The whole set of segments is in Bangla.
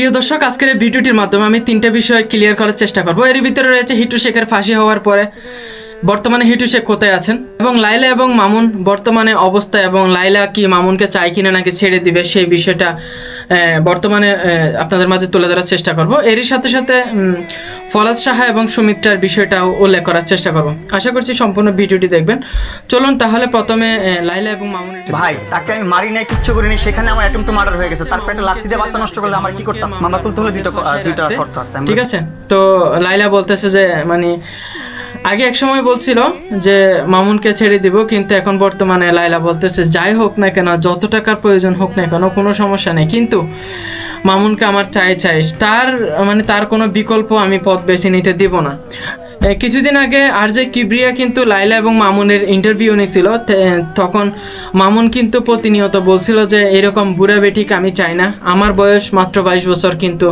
প্রিয় দর্শক, আজকের ভিডিওটির মাধ্যমে আমি তিনটা বিষয় ক্লিয়ার করার চেষ্টা করব। এর ভিতরে রয়েছে হিটু শেখের ফাঁসি হওয়ার পরে বর্তমানে হিটু শেখ কোথায় আছেন এবং লাইলা এবং মামুন বর্তমানে অবস্থা এবং লাইলা কি মামুনকে চায় কিনা নাকি ছেড়ে দিবে সেই বিষয়টা বর্তমানে আপনাদের মাঝে তুলে ধরার চেষ্টা করব। এরই সাথে সাথে ফলাদ সাহা এবং সুমিত্রার বিষয়টাও উল্লেখ করার চেষ্টা করব। আশা করছি সম্পূর্ণ ভিডিওটি দেখবেন। চলুন তাহলে প্রথমে লাইলা এবং মামুনের ভাই তাকে আমি মারি নাই কিচ্ছু করিনি সেখানে আমার অ্যাটেম্প টু মার্ডার হয়ে গেছে। তারপর একটা লাঠি দিয়ে বাচ্চা নষ্ট করলে আমার কি করতাম? মামলা তুলতে হলে দুটো দুইটা শর্ত আছে। ঠিক আছে তো লাইলা বলতেছে যে মানে আগে এক সময় বলছিল যে, মামুনকে ছেড়ে দিব, কিন্তু এখন বর্তমানে লাইলা বলতেছে, যাই হোক না কেন, যত টাকার প্রয়োজন হোক না কেন, কোনো সমস্যা নেই। কিন্তু মামুনকে আমার চাই চাই। তার মানে তার কোনো বিকল্প আমি পথ বেছে নিতে দিব না। কিছুদিন আগে আর যে কিবরিয়া কিন্তু লাইলা এবং মামুনের ইন্টারভিউ নিয়েছিল তখন মামুন কিন্তু প্রতিনিয়ত বলছিল যে, এরকম বুড়া বেঠিক আমি চাই না। আমার বয়স মাত্র বাইশ বছর, কিন্তু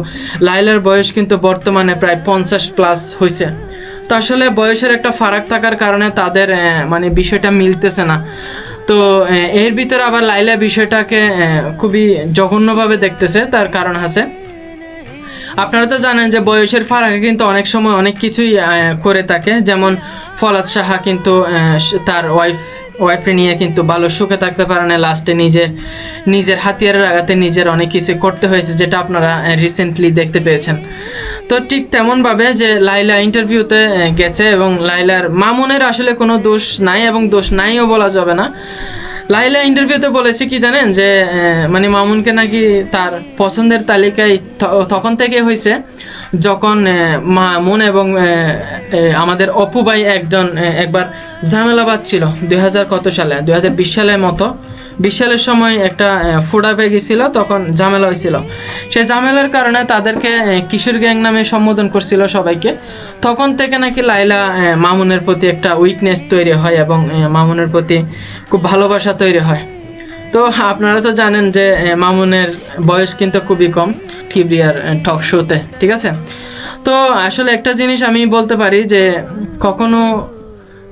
লাইলার বয়স কিন্তু বর্তমানে প্রায় পঞ্চাশ প্লাস হয়েছে তো আসলে বয়সের একটা ফারাক থাকার কারণে তাদের মানে বিষয়টা মিলতেছে না। তো এর ভিতরে আবার লাইলা বিষয়টাকে খুবই জঘন্যভাবে দেখতেছে, তার কারণ আছে। আপনারা তো জানেন যে বয়সের ফারাকে কিন্তু অনেক সময় অনেক কিছুই করে থাকে। যেমন ফলাদ সাহা কিন্তু তার ওয়াইফ ওয়াইফে নিয়ে কিন্তু ভালো সুখে থাকতে পারে না। লাস্টে নিজে, নিজের হাতিয়ারের আঘাতে নিজের অনেক কিছু করতে হয়েছে, যেটা আপনারা রিসেন্টলি দেখতে পেয়েছেন। তো ঠিক তেমনভাবে যে লাইলা ইন্টারভিউতে গেছে এবং লাইলার মামুনের আসলে কোনো দোষ নাই এবং দোষ নাইও বলা যাবে না। লাইলা ইন্টারভিউতে বলেছে কি জানেন যে মানে মামুনকে নাকি তার পছন্দের তালিকায় তখন থেকে হয়েছে যখন মামুন এবং আমাদের অপু ভাই একজন একবার ঝামেলা ছিল দুই হাজার কত সালে, দুই হাজার বিশ সালের মতো। বিশ সালের সময় একটা ফুডা পেয়ে গেছিল, তখন ঝামেলা হয়েছিল। সেই ঝামেলার কারণে তাদেরকে কিশোর গ্যাং নামে সম্বোধন করছিল সবাইকে। তখন থেকে নাকি লাইলা মামুনের প্রতি একটা উইকনেস তৈরি হয় এবং মামুনের প্রতি খুব ভালোবাসা তৈরি হয়। তো আপনারা তো জানেন যে মামুনের বয়স কিন্তু খুবই কম কিবরিয়ার টক শোতে ঠিক আছে? তো আসলে একটা জিনিস আমি বলতে পারি যে, কখনো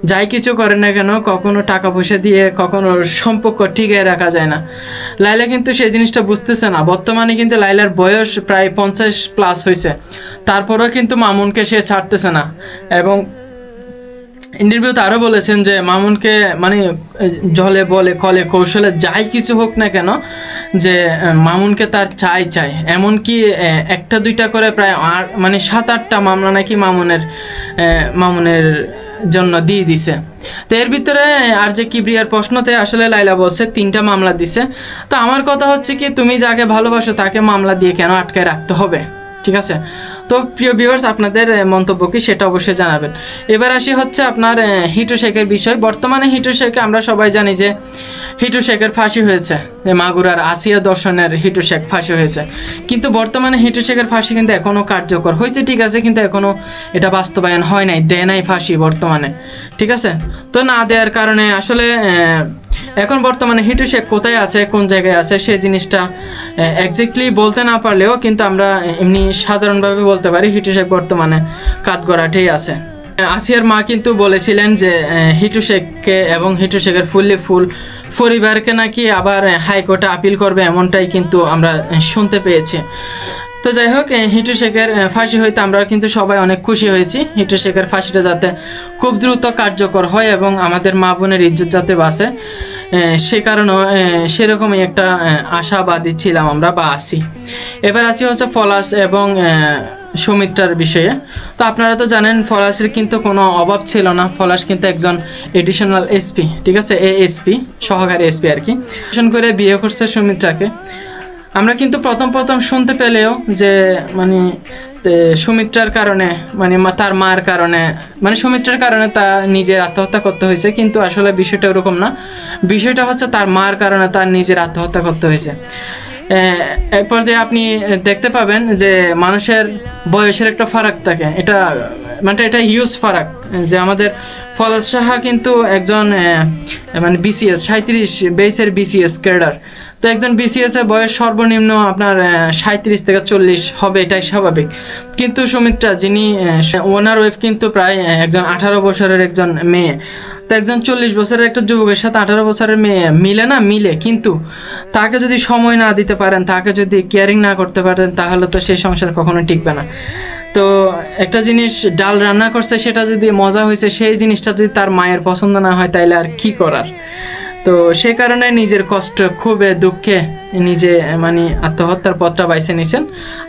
যাই কিছু করেন না কেন, কখনো টাকা পয়সা দিয়ে কখনো সম্পর্ক টিকিয়ে রাখা যায় না। লাইলা কিন্তু সেই জিনিসটা বুঝতেছে না। বর্তমানে কিন্তু লাইলার বয়স প্রায় পঞ্চাশ প্লাস হয়েছে তারপরেও কিন্তু মামুনকে সে ছাড়তেছে না। এবং ইন্টারভিউতে আরও বলেছেন যে মামুনকে মানে জলে বলে, কলে, কৌশলে যাই কিছু হোক না কেন, যে মামুনকে তার চাই চাই। এমনকি একটা দুইটা করে প্রায় আর মানে সাত, আটটা মামলা নাকি মামুনের মামুনের জন্য দিয়ে দিছে। তো এর ভিতরে আর যে কিবরিয়ার প্রশ্নতে আসলে লাইলা বলছে, তিনটা মামলা দিছে। তো আমার কথা হচ্ছে কি, তুমি যাকে ভালোবাসো তাকে মামলা দিয়ে কেন আটকায় রাখতে হবে? ঠিক আছে? তো প্রিয় ভিউয়ার্স আপনাদের মন্তব্য কি সেটা অবশ্যই জানাবেন। এবার আসি হচ্ছে আপনার হিটু শেখের বিষয়। বর্তমানে হিটু শেখে আমরা সবাই জানি যে হিটু শেখের ফাঁসি হয়েছে। যে মাগুরার আসিয়া দর্শনের হিটু শেখ ফাঁসি হয়েছে। কিন্তু বর্তমানে হিটু শেখের ফাঁসি কিন্তু এখনও কার্যকর হয়েছে, ঠিক আছে, কিন্তু এখনও এটা বাস্তবায়ন হয় নাই, দেয় নাই ফাঁসি বর্তমানে, ঠিক আছে? তো না দেওয়ার কারণে আসলে এখন বর্তমানে হিটু শেখ কোথায় আছে, কোন জায়গায় আছে, সেই জিনিসটা এক্স্যাক্টলি বলতে না পারলেও কিন্তু আমরা এমনি সাধারণভাবে বলতে পারি হিটু শেখ বর্তমানে কাঠগড়াটেই আছে। আসিয়ার মা কিন্তু বলেছিলেন যে হিটু শেখকে এবং হিটু শেখের ফুললি ফুল পরিবারকে নাকি আবার হাইকোর্টে আপিল করবে এমনটাই কিন্তু আমরা শুনতে পেয়েছি। তো যাই হোক হিটু শেখের ফাঁসি হইতে আমরা কিন্তু সবাই অনেক খুশি হয়েছি। হিটু শেখের ফাঁসিটা যাতে খুব দ্রুত কার্যকর হয় এবং আমাদের মা বোনের ইজ্জত যাতে বাঁচে। সে কারণে সেরকমই একটা আশাবাদী ছিলাম আমরা বা আসি এবার আসি হচ্ছে পলাশ এবং সুমিত্রার বিষয়ে। তো আপনারা তো জানেন পলাশের কিন্তু কোনো অভাব ছিল না। পলাশ কিন্তু একজন এডিশনাল এসপি ঠিক আছে? এ এসপি সহকারী এসপি আর কি করে বিয়ে করছে সুমিত্রাকে। আমরা কিন্তু প্রথম প্রথম শুনতে পেলেও যে মানে সুমিত্রার কারণে মানে তার মার কারণে মানে সুমিত্রার কারণে তা নিজের আত্মহত্যা করতে হয়েছে কিন্তু আসলে বিষয়টা ওরকম না। বিষয়টা হচ্ছে তার মার কারণে তার নিজের আত্মহত্যা করতে হয়েছে। আহ, এক পর্যায়ে আপনি দেখতে পাবেন যে মানুষের বয়সের একটা ফারাক থাকে। এটা মানে এটা হিউজ ফারাক। যে আমাদের ফলাদ সাহা কিন্তু একজন মানে বিসিএস সাঁত্রিশ বেসের বিসিএস ক্যাডার তো একজন বিসিএস এর বয়স সর্বনিম্ন আপনার সাঁত্রিশ থেকে চল্লিশ হবে, এটাই স্বাভাবিক। কিন্তু সুমিত্রা, যিনি ওনার ওয়েফ কিন্তু প্রায় একজন আঠারো বছরের একজন মেয়ে। তো একজন চল্লিশ বছরের একটা যুবকের সাথে আঠারো বছরের মেয়ে মিলে না? মিলে। কিন্তু তাকে যদি সময় না দিতে পারেন, তাকে যদি কেয়ারিং না করতে পারেন, তাহলে তো সেই সংসার কখনো টিকবে না। তো একটা জিনিস ডাল রান্না করছে, সেটা যদি মজা হয়েছে, সেই জিনিসটা যদি তার মায়ের পছন্দ না হয়, তাইলে আর কি করার? তো সে কারণে নিজের কষ্ট, ক্ষোভে, দুঃখে নিজে মানে আত্মহত্যার পথটা বাইছে নিয়েছেন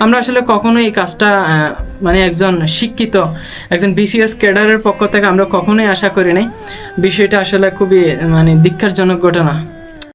আমরা আসলে কখনোই এই কাজটা মানে একজন শিক্ষিত, একজন বিসিএস ক্যাডারের পক্ষ থেকে আমরা কখনোই আশা করি নাই। বিষয়টা আসলে খুবই মানে দীক্ষারজনক ঘটনা।